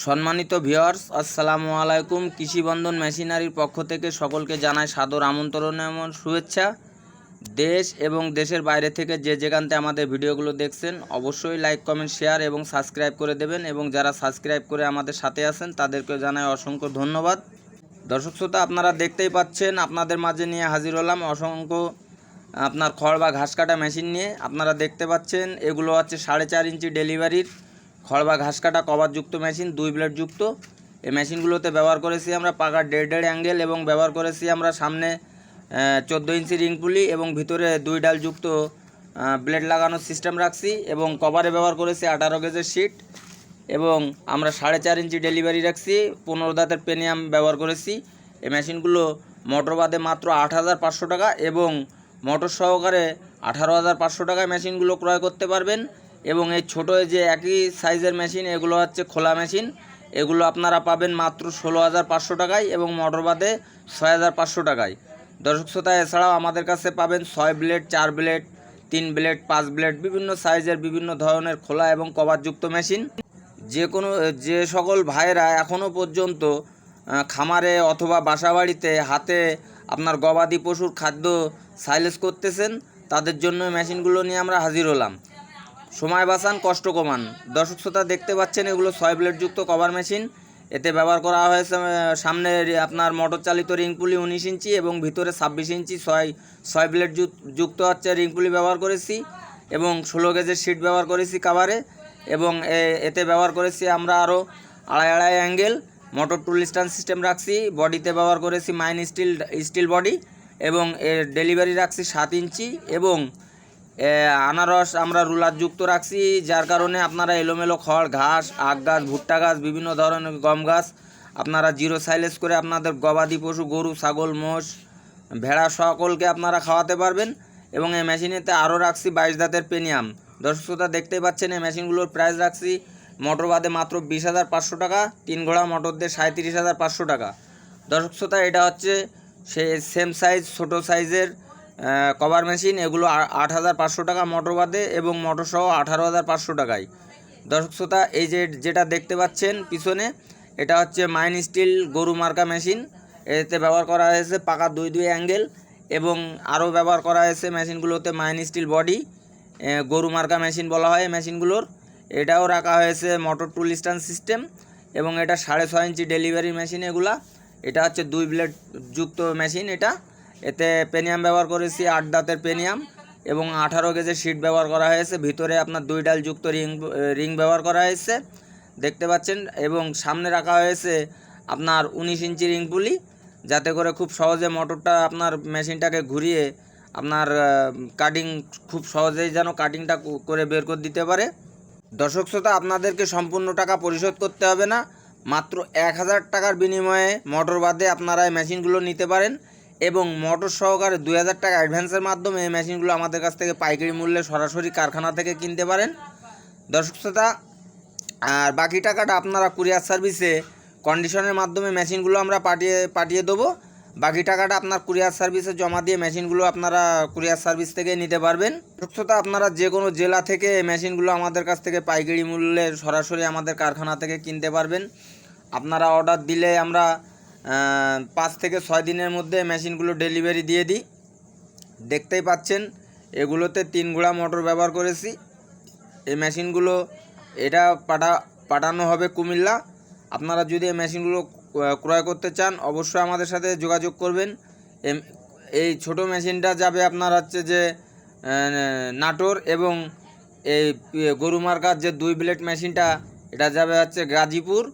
সম্মানিত ভিওয়ার্স আসসালামু আলাইকুম। কৃষি বন্ধন মেশিনারির পক্ষ থেকে সকলকে জানাই সাদর আমন্ত্রণ এবং শুভেচ্ছা। দেশ এবং দেশের বাইরে থেকে যে যেখানতে আমাদের ভিডিওগুলো দেখছেন, অবশ্যই লাইক, কমেন্ট, শেয়ার এবং সাবস্ক্রাইব করে দেবেন এবং যারা সাবস্ক্রাইব করে আমাদের সাথে আছেন তাদেরকে জানাই অসংখ্য ধন্যবাদ। দর্শক শ্রোতা, আপনারা দেখতেই পাচ্ছেন, আপনাদের মাঝে নিয়ে হাজির হলাম অসংখ্য আপনার খড় বা ঘাস কাটা মেশিন নিয়ে। আপনারা দেখতে পাচ্ছেন, এগুলো হচ্ছে সাড়ে চার ইঞ্চি ডেলিভারির। খড় বা ঘাস কাটা কভারযুক্ত মেশিন, দুই ব্লেড যুক্ত। এই মেশিনগুলোতে ব্যবহার করেছি আমরা পাকার দেড় দেড় অ্যাঙ্গেল এবং ব্যবহার করেছি আমরা সামনে চোদ্দ ইঞ্চি রিং পুলি এবং ভিতরে দুই ডাল যুক্ত ব্লেড লাগানোর সিস্টেম রাখছি এবং কভারে ব্যবহার করেছি আঠারো গেজের শিট এবং আমরা সাড়ে চার ইঞ্চি ডেলিভারি রাখছি, পনেরো দাঁতের পেনিয়াম ব্যবহার করেছি। এই মেশিনগুলো মোটর বাদে মাত্র আট হাজার পাঁচশো টাকা এবং মোটর সহকারে আঠারো হাজার পাঁচশো টাকায় মেশিনগুলো ক্রয় করতে পারবেন। এবং এই ছোটো যে একই সাইজের মেশিন, এগুলো হচ্ছে খোলা মেশিন। এগুলো আপনারা পাবেন মাত্র ষোলো হাজার পাঁচশো টাকায় এবং মোটর বাদে ছয় হাজার পাঁচশো টাকায়। দর্শক শ্রোতা, এছাড়াও আমাদের কাছে পাবেন ছয় ব্লেড, চার ব্লেড, তিন ব্লেড, পাঁচ ব্লেড, বিভিন্ন সাইজের, বিভিন্ন ধরনের খোলা এবং কভারযুক্ত মেশিন। যে কোনো, যে সকল ভাইয়েরা এখনও পর্যন্ত খামারে অথবা বাসাবাড়িতে হাতে আপনার গবাদি পশুর খাদ্য সাইলেজ করতেছেন, তাদের জন্য মেশিনগুলো নিয়ে আমরা হাজির হলাম। সময় বাঁচান, কষ্ট কমান। দর্শক শ্রোতা, দেখতে পাচ্ছেন এগুলো ছয় ব্লেডযুক্ত কভার মেশিন এতে ব্যবহার করা হয়েছে সামনে আপনার মোটর চালিত রিংপুলি উনিশ ইঞ্চি এবং ভিতরে ছাব্বিশ ইঞ্চি ছয় ছয় ব্লেড যুক্ত হচ্ছে রিংপুলি ব্যবহার করেছি এবং ষোলো গেজের শিট ব্যবহার করেছি কাভারে এবং এতে ব্যবহার করেছি আমরা আরও আড়াই আড়াই angle motor tool stand system রাখছি, বডিতে ব্যবহার করেছি মাইন স্টিল স্টিল বডি এবং এর ডেলিভারি রাখছি সাত ইঞ্চি এবং আনারস আমরা রুলার যুক্ত রাখছি, যার কারণে আপনারা এলোমেলো খড়, ঘাস, আখ গাছ, ভুট্টা গাছ, বিভিন্ন ধরনের গম গাছ, আপনারা জিরো সাইলেজ করে আপনাদের গবাদি পশু, গরু, ছাগল, মোষ, ভেড়া সকলকে আপনারা খাওয়াতে পারবেন। এবং এই মেশিনেতে আরও রাখছি বাইশ দাঁতের পেনিয়াম। দর্শক শ্রোতা, দেখতেই পাচ্ছেন, এই মেশিনগুলোর প্রাইস রাখছি মোটর বাদে মাত্র বিশ হাজার পাঁচশো টাকা, তিন ঘোড়া মোটর দিয়ে সাঁত্রিশ হাজার পাঁচশো টাকা। দর্শক শ্রোতা, এটা হচ্ছে সে সেম সাইজ ছোটো সাইজের কভার মেশিন এগুলো আট হাজার পাঁচশো টাকা মোটর বাদে এবং মোটর সহ আঠারো হাজার পাঁচশো টাকায়। দর্শক শ্রোতা, এই যে যেটা দেখতে পাচ্ছেন পিছনে, এটা হচ্ছে মাইন স্টিল গরু মার্কা মেশিন এতে ব্যবহার করা হয়েছে পাকা দুই দুই অ্যাঙ্গেল এবং আরও ব্যবহার করা হয়েছে মেশিনগুলোতে মাইন স্টিল বডি গরু মার্কা মেশিন বলা হয় মেশিনগুলোর এটাও রাখা হয়েছে মোটর টুল স্ট্যান্ড সিস্টেম এবং এটা সাড়ে ছয় ইঞ্চি ডেলিভারি মেশিন এগুলা। এটা হচ্ছে দুই ব্লেড যুক্ত মেশিন এটা। এতে পেনিয়াম ব্যবহার করেছি, আট দাঁতের পেনিয়াম এবং আঠারো গেজের শিট ব্যবহার করা হয়েছে। ভিতরে আপনার দুই ডাল যুক্ত রিং রিং ব্যবহার করা হয়েছে, দেখতে পাচ্ছেন, এবং সামনে রাখা হয়েছে আপনার উনিশ ইঞ্চি রিং পুলি, যাতে করে খুব সহজে মোটরটা আপনার মেশিনটাকে ঘুরিয়ে আপনার কাটিং খুব সহজেই যেন কাটিংটা করে বের করে দিতে পারে। দর্শক শ্রোতা, আপনাদেরকে সম্পূর্ণ টাকা পরিশোধ করতে হবে না। মাত্র এক হাজার টাকার বিনিময়ে মোটর বাদে আপনারা এই মেশিনগুলো নিতে পারেন। এবং মোটর সহকারে দুই হাজার টাকা অ্যাডভান্সের মাধ্যমে এই মেশিনগুলো আমাদের কাছ থেকে পাইকারি মূল্যে সরাসরি কারখানা থেকে কিনতে পারেন। দর্শক শ্রোতা, আর বাকি টাকাটা আপনারা কুরিয়ার সার্ভিসে কন্ডিশনের মাধ্যমে মেশিনগুলো আমরা পাঠিয়ে পাঠিয়ে দেবো। বাকি টাকাটা আপনার কুরিয়ার সার্ভিসে জমা দিয়ে মেশিনগুলো আপনারা কুরিয়ার সার্ভিস থেকে নিতে পারবেন। শ্রোতা, আপনারা যে কোনো জেলা থেকে মেশিনগুলো আমাদের কাছ থেকে পাইকারি মূল্যে সরাসরি আমাদের কারখানা থেকে কিনতে পারবেন। আপনারা অর্ডার দিলে আমরা পাঁচ থেকে ছয় দিনের মধ্যে মেশিনগুলো ডেলিভারি দিয়ে দিই। দেখতেই পাচ্ছেন, এগুলোতে তিন ঘোড়া মোটর ব্যবহার করেছি। এই মেশিনগুলো এটা পাঠা, পাঠানো হবে কুমিল্লা। আপনারা যদি এই মেশিনগুলো ক্রয় করতে চান, অবশ্যই আমাদের সাথে যোগাযোগ করবেন। এই ছোট মেশিনটা যাবে আপনার হচ্ছে যে নাটোর এবং এই পি- গরু মার্কার যে দুই ব্লেড মেশিনটা, এটা যাবে হচ্ছে গাজীপুর।